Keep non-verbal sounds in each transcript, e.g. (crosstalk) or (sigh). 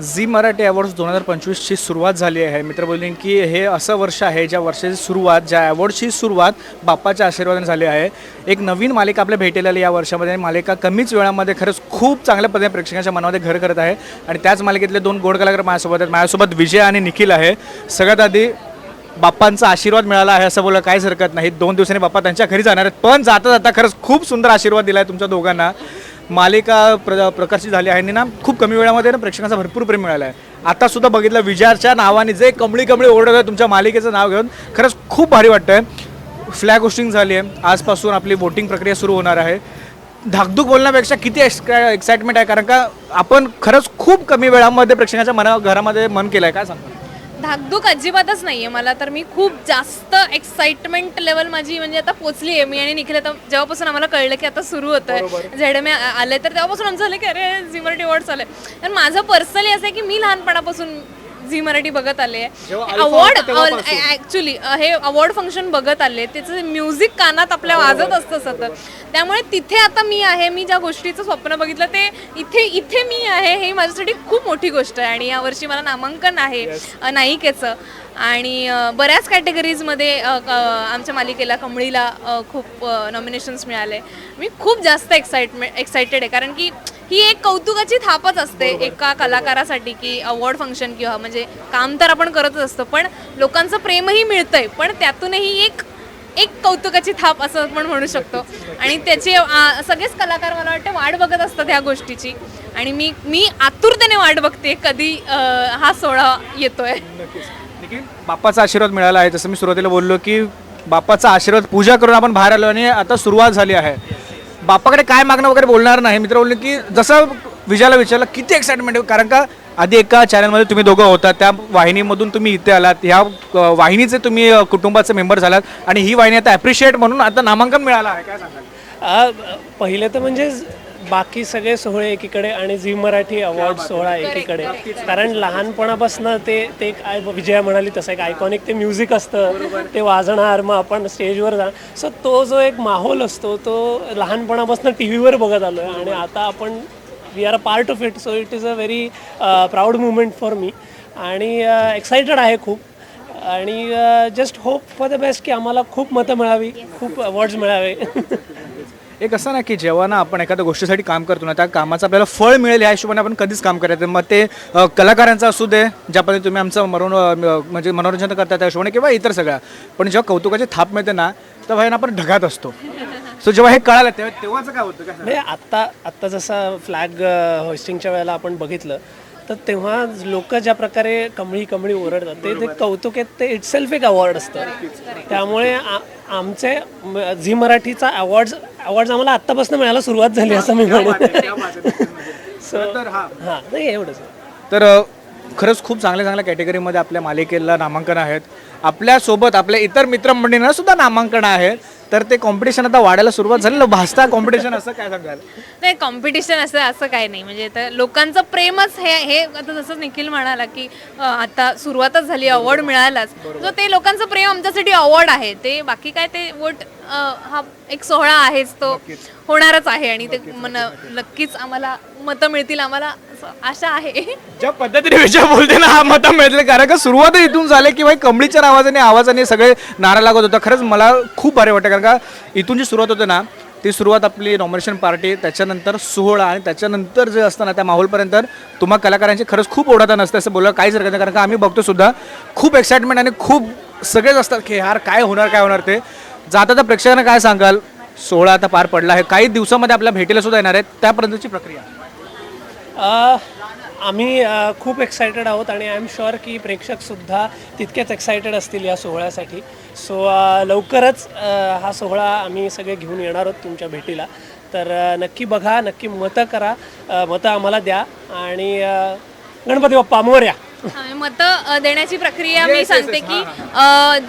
Zee Marathi awards दोन हजार पंचवीसची सुरुवात झाली आहे. मित्र बोलले की हे असं वर्ष आहे ज्या वर्षाची सुरुवात ज्या अवॉर्डची सुरुवात बाप्पाच्या आशीर्वादाने झाली आहे. एक नवीन मालिका आपल्या भेटेल आली या वर्षामध्ये आणि मालिका कमीच वेळामध्ये खरंच खूप चांगल्या पद्धतीने प्रेक्षकांच्या मनामध्ये घर करत आहे. आणि त्याच मालिकेतले दोन गोड कलाकार माझ्यासोबत आहेत. माझ्यासोबत विजय आणि निखिल आहे. सगळ्यात आधी बाप्पांचा आशीर्वाद मिळाला आहे असं बोललं काहीच हरकत नाही. दोन दिवसांनी बाप्पा त्यांच्या घरी जाणार आहेत. पण जाता जाता खरंच खूप सुंदर आशीर्वाद दिला आहे तुमच्या दोघांना. मालिका प्र प्रकाशित झाली आहे आणि ना खूप कमी वेळामध्ये ना प्रेक्षकांचा भरपूर प्रेम मिळाला आहे. आता सुद्धा बघितलं विजयाच्या नावाने जे कमळी कमळी ओरडत आहे तुमच्या मालिकेचं नाव घेऊन खरंच खूप भारी वाटतंय. फ्लॅग होस्टिंग झाली आहे. आजपासून आपली वोटिंग प्रक्रिया सुरू होणार आहे. धाकधूक बोलण्यापेक्षा किती एक्साइटमेंट आहे? कारण का आपण खरंच खूप कमी वेळामध्ये प्रेक्षकांच्या मना घरामध्ये मन केलं आहे काय सांगता? धाकधूक अजिबातच नाहीये मला तर मी खूप जास्त एक्साइटमेंट लेवल माझी म्हणजे आता पोचली आहे मी आणि निखिल आता जेव्हापासून आम्हाला कळलं की आता सुरू होतं झेडएम आले तर तेव्हापासून आमचं झालं की अरे झी मराठी अवॉर्ड आले तर माझं पर्सनली असं आहे की मी लहानपणापासून झी मराठी बघत आले अवॉर्ड. ऍक्च्युली हे अवॉर्ड फंक्शन बघत आले. त्याचं म्युझिक कानात आपल्या वाजत असतं सतत. त्यामुळे तिथे आता मी आहे मी ज्या गोष्टीचं स्वप्न बघितलं ते इथे इथे मी आहे हे माझ्यासाठी खूप मोठी गोष्ट आहे. आणि यावर्षी मला नामांकन आहे नायिकेचं. आणि बऱ्याच कॅटेगरीजमध्ये आमच्या मालिकेला कमळीला खूप नॉमिनेशन्स मिळाले. मी खूप जास्त एक्साइटमेंट एक्साइटेड आहे. कारण की ही एक कौतुकाची थापच असते एका कलाकारासाठी की अवॉर्ड फंक्शन किंवा म्हणजे काम तर आपण करतच असतो पण लोकांचं प्रेमही मिळतंय पण त्यातूनही एक एक कौतुकाची थाप असं आपण म्हणू शकतो. आणि त्याचे सगळेच कलाकार मला वाटतं वाट बघत असतात ह्या गोष्टीची. आणि मी मी आतुरतेने वाट बघते कधी हा सोहळा येतोय. बाप्पाचा आशीर्वाद मिळाला आहे. जसं मी सुरुवातीला बोललो की बाप्पाचा आशीर्वाद पूजा करून आपण बाहेर आलो आणि आता सुरुवात झाली आहे. बापाकडे काय मागणं वगैरे बोलणार नाही. मित्र बोलले की जसं विजयाला विचारलं किती एक्साइटमेंट आहे. कारण का आधी एका चॅनलमध्ये तुम्ही दोघं होता त्या वाहिनीमधून तुम्ही इथे आलात ह्या वाहिनीचे तुम्ही कुटुंबाचे मेंबर झालात आणि ही वाहिनी आता ॲप्रिशिएट म्हणून आता नामांकन मिळालं आहे. काय सांगाल? पहिलं तर म्हणजे बाकी सगळे सोहळे एकीकडे आणि झी मराठी अवॉर्ड सोहळा एकीकडे. कारण लहानपणापासून ते ते विजया म्हणाली तसं एक आयकॉनिक ते म्युझिक असतं. ते वाजणार मग आपण स्टेजवर जा. सो तो जो एक माहोल असतो तो लहानपणापासून टी व्हीवर बघत आलो आहे आणि आता आपण we are a part of it so it is a very proud moment for me आणि एक्सायटेड आहे खूप. आणि just hope for the best की आम्हाला खूप मतं मिळावी खूप अवॉर्ड्स मिळावे. (laughs) एक असं ना की जेव्हा ना आपण एखाद्या गोष्टीसाठी काम करतो ना त्या कामाचं आपल्याला फळ मिळेल या हिशोबाने आपण कधीच काम करायचं मग ते अ, कलाकारांचं असू दे ज्या पद्धतीने तुम्ही आमचं मनोर अ, म्हणजे मनोरंजन करता त्या हिशोबाने किंवा इतर सगळ्या. पण जेव्हा कौतुकाची थाप मिळते ना तर भाई ना आपण ढगात असतो. (laughs) सो जेव्हा हे कळालं तेव्हा तेव्हाचं काय होतं? काय म्हणजे आत्ता आत्ता जसा फ्लॅग होस्टिंगच्या वेळेला आपण बघितलं तर तेव्हा लोक ज्या प्रकारे कमळी कमळी ओरडतात ते ते कौतुक आहेत ते इटसेल्फ एक अवॉर्ड असतं. त्यामुळे आ- आमचे म- झी मराठीचा अवॉर्ड्स अवॉर्ड्स आम्हाला आत्तापासून मिळायला सुरुवात झाली असं मी म्हणेन. सो तर हा. हां नाही एवढंच. तर अ, खरंच खूप चांगल्या चांगल्या कॅटेगरीमध्ये आपल्या मालिकेला नामांकन आहेत. आपल्यासोबत आपल्या इतर मित्रमंडळींना सुद्धा नामांकन आहेत. तर ते कॉम्पिटिशन आता वाढायला सुरुवात झाली. ना भासता कॉम्पिटिशन असं काय सांगाल? नाही कॉम्पिटिशन असं असं काही नाही. म्हणजे तर लोकांचं प्रेमच हे हे आता जसं निखिल म्हणाला की अ, आता सुरुवातच झाली अवॉर्ड मिळालाच. जो ते लोकांचं प्रेम आमच्यासाठी अवॉर्ड आहे. ते बाकी काय ते वोट हा एक सोहळा आहेच तो होणारच आहे. आणि ते मन नक्कीच आम्हाला मतं मिळतील आम्हाला असं. आशा आहे. ज्या पद्धतीने विषय बोलते ना हा मतं मिळते कारण का सुरुवात इथून झाली की भाई कमळीच्या आवाजाने आवाजाने सगळे नारा लागत होता. खरंच मला खूप भारी वाटतं. कारण का इथून जी सुरुवात होते ना ती सुरुवात आपली नॉमिनेशन पार्टी त्याच्यानंतर सोहळा आणि त्याच्यानंतर जे असतं ना त्या माहोलपर्यंत तुम्हा कलाकारांची खरंच खूप ओढाता नसते असं बोलायला काहीच हरकत नाही. कारण का आम्ही बघतो सुद्धा खूप एक्साइटमेंट आणि खूप सगळेच असतात की यार काय होणार काय होणार ते. जाता तर प्रेक्षकांना काय सांगाल? सोहळा आता पार पडला आहे. काही दिवसामध्ये आपल्या भेटीला सुद्धा येणार आहे त्यापर्यंतची प्रक्रिया. आम्ही खूप एक्सायटेड आहोत आणि आय एम शुअर की प्रेक्षकसुद्धा तितकेच एक्सायटेड असतील या सोहळ्यासाठी. सो लवकरच हा सोहळा आम्ही सगळे घेऊन येणार आहोत तुमच्या भेटीला. तर नक्की बघा नक्की मतं करा मतं आम्हाला द्या आणि गणपती बाप्पा मोर्या. मत देण्याची प्रक्रिया मी सांगते की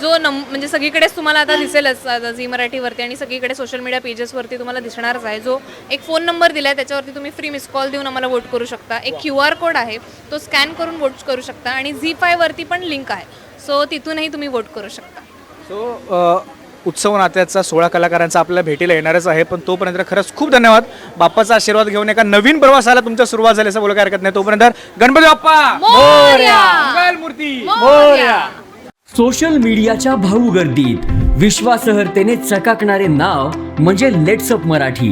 जो नम म्हणजे सगळीकडेच तुम्हाला आता दिसेलच झी मराठीवरती आणि सगळीकडे सोशल मीडिया पेजेसवरती तुम्हाला दिसणारच आहे. जो एक फोन नंबर दिला आहे त्याच्यावरती तुम्ही फ्री मिस कॉल देऊन आम्हाला वोट करू शकता. एक क्यू आर कोड आहे तो स्कॅन करून वोट करू शकता आणि झी फायवरती पण लिंक आहे. सो तिथूनही तुम्ही वोट करू शकता. सो उत्सव नात्याचा सोळा कलाकारांचा आपल्याला भेटीला येणारच आहे. पण तोपर्यंत खरंच खूप धन्यवाद. बाप्पाचा आशीर्वाद घेऊन एका नवीन प्रवासाला तुमच्या सुरुवात झाली असं बोला काय हरकत नाही. तोपर्यंत गणपती बाप्पा! मूर्ती मोरया! सोशल मीडियाच्या भाऊ गर्दीत विश्वासहर्तेने चकाकणारे नाव म्हणजे लेट्सअप मराठी.